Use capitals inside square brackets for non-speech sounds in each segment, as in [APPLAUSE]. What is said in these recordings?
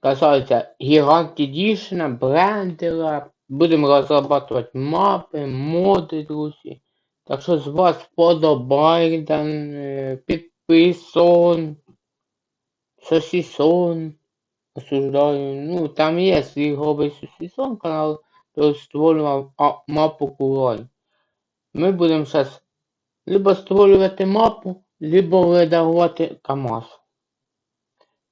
касається Гігант Едішена, брендера. Будемо розробляти мапи, моди, друзі. Так що з вас вподобайка, е, підписон, сосісон. Осуждаю. Ну, там є ігровий сосісон канал, то створював мапу Курай. Ми будемо зараз либо створювати мапу, либо видавати КАМАЗ.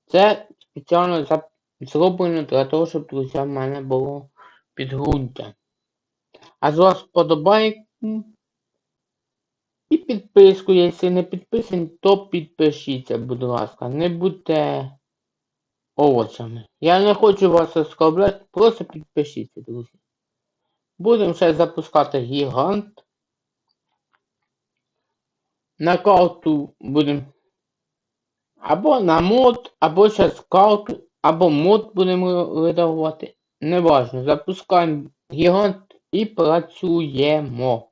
Це спеціально за- зроблено для того, щоб друзі в мене було підґрунтя. А з вас вподобайку і підписку, якщо не підписані, то підпишіться, будь ласка. Не будьте овочами. Я не хочу вас оскорбляти, просто підпишіться, друзі. Будемо ще запускати гігант. На карту будемо або на мод, або зараз карту, або мод будемо видавати. Неважно, запускаємо гігант і працюємо.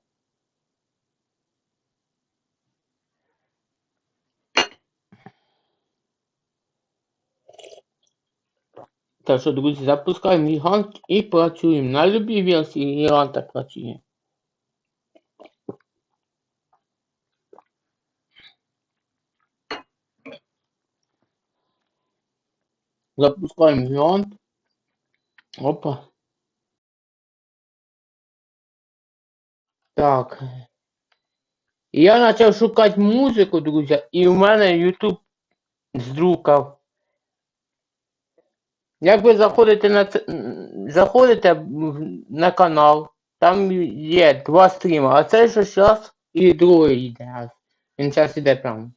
Так що, друзі, запускаємо гігант і працюємо. На любій версії гіганта працює. Запускаємо гігант. Опа. Так. Я почав шукати музику, друзі, і в мене YouTube здрукав. Як ви заходите на заходите на канал, там є два стріми, а це що зараз і другий йде. Він зараз іде прямо.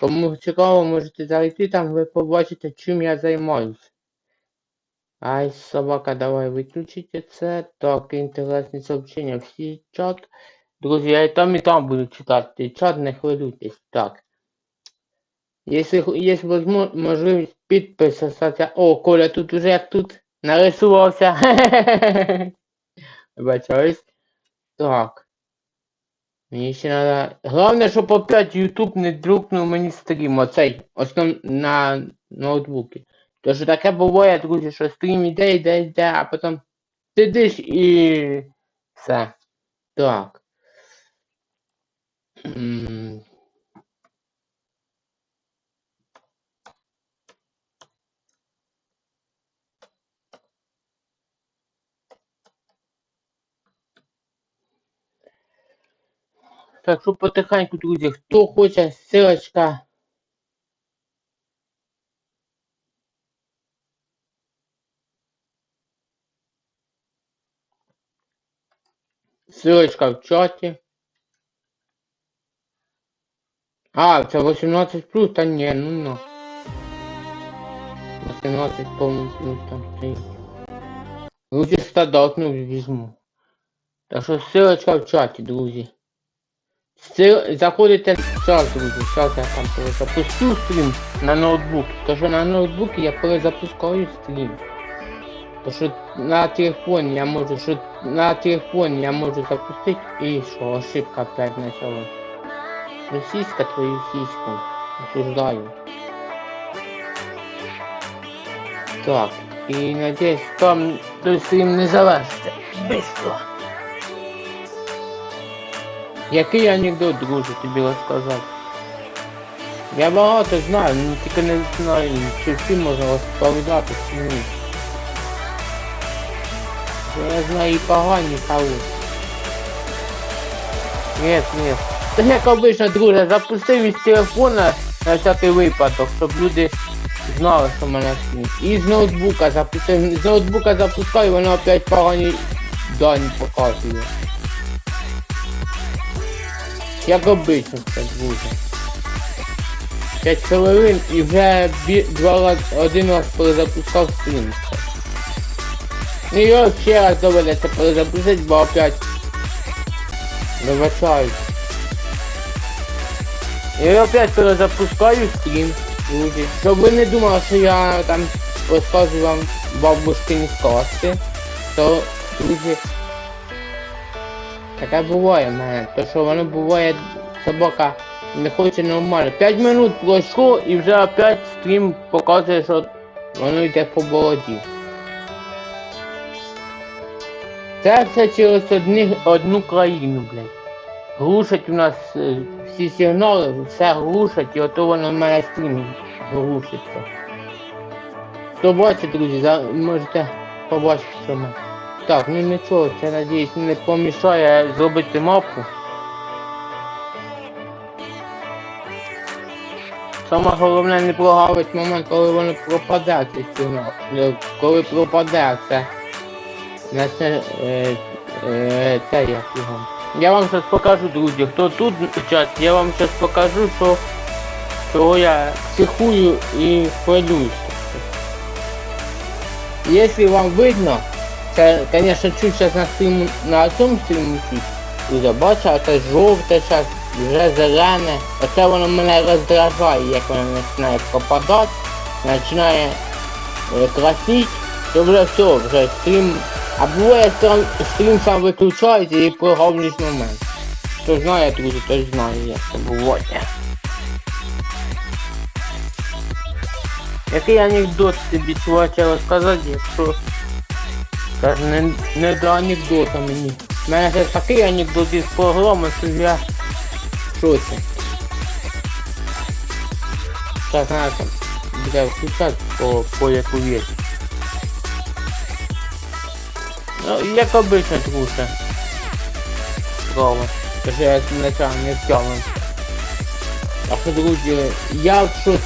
Кому цікаво, можете зайти там, ви побачите, чим я займаюсь. Ай, собака, давай виключите це. Так, інтересні сообщення, всі чат. Друзі, я і там, і там буду читати. Чат, не хвилюйтесь. Так. Якщо є можливість підписатися. О, Коля тут уже тут нарисувався. [LAUGHS] Вибачаюсь. Так. Мені ще треба. Головне, щоб опять YouTube не друкнув мені стрім. Оцей. Основ на ноутбуці. То що таке буває, друзі, що стрім іде, іде, йде, а потім сидиш і все. Так. Так що потихеньку, друзі, хто хоче, ссылочка. Ссылочка в чаті. А, це 18 плюс, та ні, ну ну. 18 повністю там стоїть. Лучше стандартну візьму. Так що ссылочка в чаті, друзі. Ссил... Заходите зараз, друзі, зараз я там перезапустю стрім на ноутбук. Що на ноутбуці я перезапускаю стрім. То що на телефоні я можу, що на телефоні я можу запустити і що, ошибка опять началась. Російська твою сіську. Осуждаю. Так, і надіюсь, там той стрім не завершиться. Быстро. Який анекдот, друже, тобі розказати? Я багато знаю, ну тільки не знаю, чи всі можна розповідати, чи ні. Бо Я знаю і погані, хороші. Нет, нет. Та як обично, друже, запустив із телефона на всякий випадок, щоб люди знали, що мене стрім. І з ноутбука запустив. З ноутбука запускаю, воно опять погані дані показує. Як обично це друже. 5 хвилин і вже бі- два раз, один раз перезапускав стрім. Ну і його ще раз доведеться перезапустити, бо опять вибачаю. Я опять перезапускаю стрім, друзі. Щоб ви не думали, що я там розказую вам бабушкині сказки, то, друзі, таке буває в мене. То що воно буває, собака не хоче нормально. 5 минут пройшло і вже опять стрім показує, що Воно йде по бороді. Це все через одні, одну країну, блядь. Глушать у нас е, всі сигнали, все глушать, і ото воно в мене стрім глушиться. Хто бачить, друзі, за- можете побачити, що ми. Так, ну нічого, це надіюсь не помішає зробити мапу. Саме головне не прогавить момент, коли воно пропаде цей сигнал. Е, Коли пропаде це. На це, е, е, його. Я вам зараз покажу, друзі, хто тут в я вам зараз покажу, що чого я психую і хвилююсь. Якщо вам видно, звісно, чуть зараз на стріму, на цьому стріму чуть. Друзі, бачите, це жовте зараз, вже зелене. Оце воно мене роздражає, як воно починає пропадати, починає красніть, то вже все, вже стрім. А буває стрім, стрім сам виключається і прогавлюсь момент. Хто знає, друзі, той знає, як це буває. Який анекдот тобі чуваче розказати, якщо та не, не до анекдота мені. У мене це такий анекдот із програми, що я шоці. Зараз знаєте, буде включати по, по яку вещь. Ну, як обично, друже. Справа. Тож я начало не втягнув. А що, друзі, я шоці.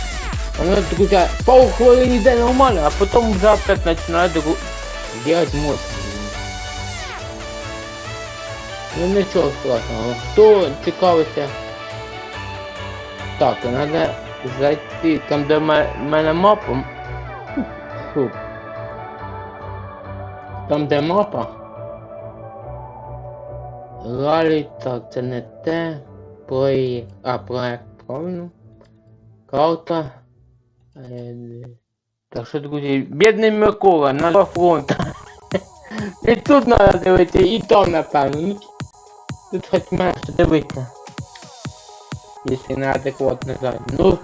Воно, друзі, пару хвилин йде нормально, а потім вже опять починає. Делать мозг. Ну нічого страшного. Хто цікавиться? Так, треба зайти там, де в ме- мене мапа. Там де мапа. Ралі, так, це не те. Проєкт. А, проєкт, правильно. Карта. Так що, друзі, бідний Микола на два фронта. [LAUGHS] І тут треба дивитися, і там напевно. Ну, Тут хоч менше дивитися. Якщо неадекватно зараз. Ну,